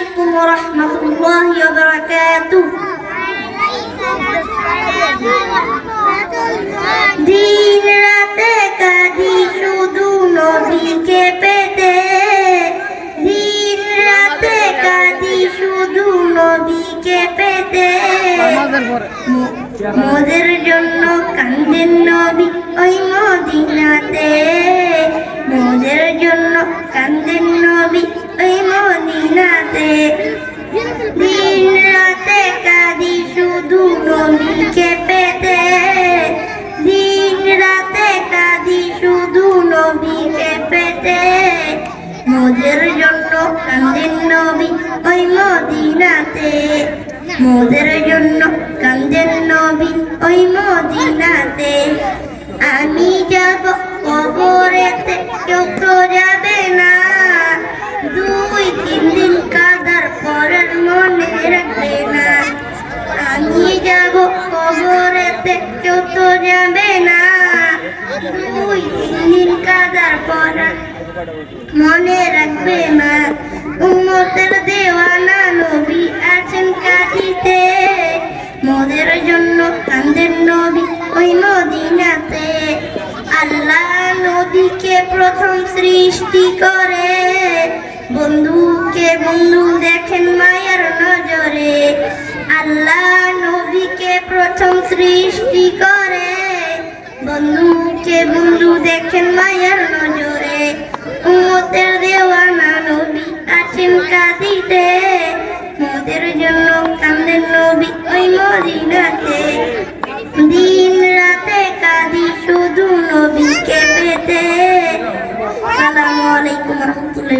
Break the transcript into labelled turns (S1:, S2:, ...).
S1: عليكم ورحمة الله وبركاته দিন রাতে কাঁদি শুধু নবীকে পেতে দিন রাতে কাঁদি শুধু নবীকে পেতে মো- মোদের জন্য মদিনাতে দিন রাতে কাঁদি শুধু নবীকে পেতে। দিন রাতে কাঁদি শুধু নবীকে পেতে। মোদের জন্য কান্দেন নবী ওই মদিনাতে। মোদের জন্য কান্দেন নবী ওই মদিনাতে। আমি যাব কবরেতে তো যাবে তো যাবে না তিন দিন কাদার পর মনে রাখবে না উম্মতের দেওয়ানা নবী আছেন কাঁদিতে। মোদের জন্য কান্দেন নবী ওই মদিনাতে। আল্লাহ নবীকে প্রথম সৃষ্টি করে। বন্ধুকে বন্ধু দেখেন মায়ের নজরে। আল্লাহ প্রথম সৃষ্টি করে। বন্ধুকে বন্ধু দেখেন মায়ের নজরে। উমতের দেওয়ানা নবী আছেন কাঁদিতে। মোদের জন্য কান্দেন নবী ওই মদিনাতে। দিন রাতে কাঁদি শুধু নবীকে পেতে। সালামু আলাইকুম রহমতুল্লাহ